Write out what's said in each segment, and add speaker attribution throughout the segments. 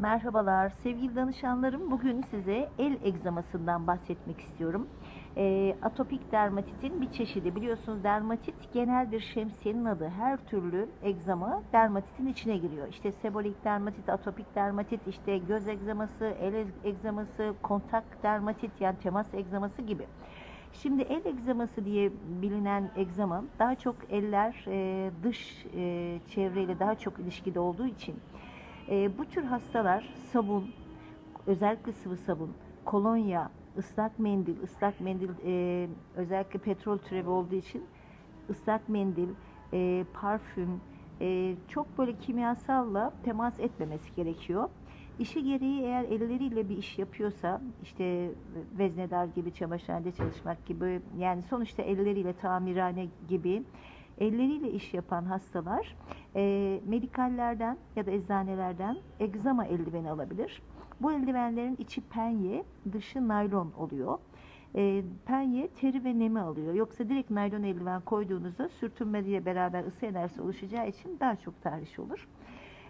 Speaker 1: Merhabalar sevgili danışanlarım. Bugün size el egzamasından bahsetmek istiyorum. Ee, atopik dermatitin bir çeşidi. Biliyorsunuz dermatit genel bir şemsiyenin adı. Her türlü egzama dermatitin içine giriyor. İşte sebolik dermatit, atopik dermatit, işte göz egzaması, el egzaması, kontak dermatit yani temas egzaması gibi. Şimdi el egzaması diye bilinen egzama daha çok eller e, dış e, çevreyle daha çok ilişkide olduğu için e, bu tür hastalar sabun, özellikle sıvı sabun, kolonya, ıslak mendil, ıslak mendil e, özellikle petrol türevi olduğu için ıslak mendil, e, parfüm, e, çok böyle kimyasalla temas etmemesi gerekiyor. İşi gereği eğer elleriyle bir iş yapıyorsa işte veznedar gibi çamaşırhanede çalışmak gibi yani sonuçta elleriyle tamirhane gibi elleriyle iş yapan hastalar e, medikallerden ya da eczanelerden egzama eldiveni alabilir. Bu eldivenlerin içi penye, dışı naylon oluyor. E, penye teri ve nemi alıyor. Yoksa direkt naylon eldiven koyduğunuzda sürtünmeliyle beraber ısı enerjisi oluşacağı için daha çok tahriş olur.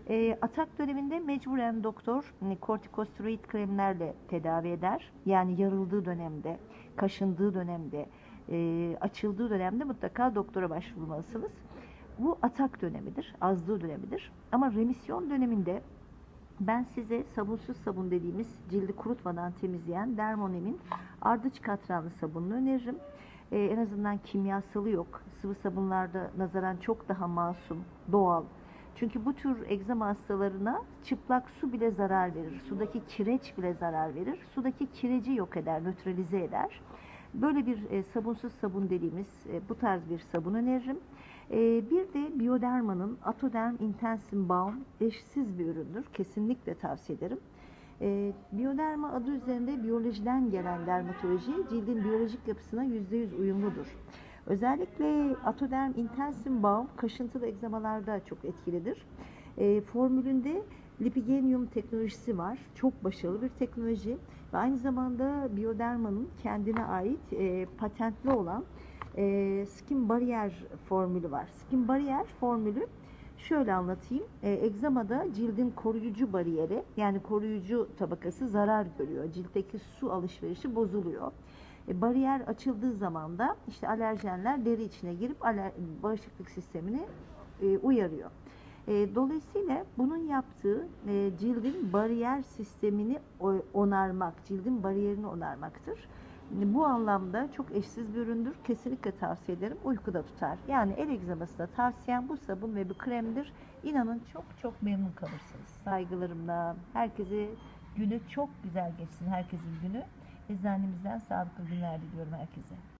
Speaker 1: E, atak döneminde mecburen doktor hani, kortikosteroid kremlerle tedavi eder. Yani yarıldığı dönemde, kaşındığı dönemde, e, açıldığı dönemde mutlaka doktora başvurmalısınız. Bu atak dönemidir, azlığı dönemidir. Ama remisyon döneminde ben size sabunsuz sabun dediğimiz cildi kurutmadan temizleyen Dermonem'in ardıç katranlı sabununu öneririm. Ee, en azından kimyasalı yok. Sıvı sabunlarda nazaran çok daha masum, doğal. Çünkü bu tür egzama hastalarına çıplak su bile zarar verir. Sudaki kireç bile zarar verir. Sudaki kireci yok eder, nötralize eder. Böyle bir e, sabunsuz sabun dediğimiz e, bu tarz bir sabun öneririm. E, bir de Bioderma'nın Atoderm Intensive Balm eşsiz bir üründür. Kesinlikle tavsiye ederim. E, Bioderma adı üzerinde biyolojiden gelen dermatoloji cildin biyolojik yapısına %100 uyumludur. Özellikle Atoderm Intensive Balm kaşıntılı egzamalarda çok etkilidir. E, formülünde lipigenium teknolojisi var. Çok başarılı bir teknoloji ve aynı zamanda Bioderma'nın kendine ait e, patentli olan e, skin bariyer formülü var. Skin bariyer formülü şöyle anlatayım. E, egzamada cildin koruyucu bariyeri yani koruyucu tabakası zarar görüyor. Ciltteki su alışverişi bozuluyor. E, bariyer açıldığı zaman da işte alerjenler deri içine girip aler, bağışıklık sistemini e, uyarıyor. E, dolayısıyla bunun yaptığı e, cildin bariyer sistemini onarmak, cildin bariyerini onarmaktır. Bu anlamda çok eşsiz bir üründür. Kesinlikle tavsiye ederim. Uykuda tutar. Yani el egzamasına tavsiyem bu sabun ve bu kremdir. İnanın çok çok memnun kalırsınız. Saygılarımla herkese günü çok güzel geçsin herkesin günü. Eczanemizden sağlıklı günler diliyorum herkese.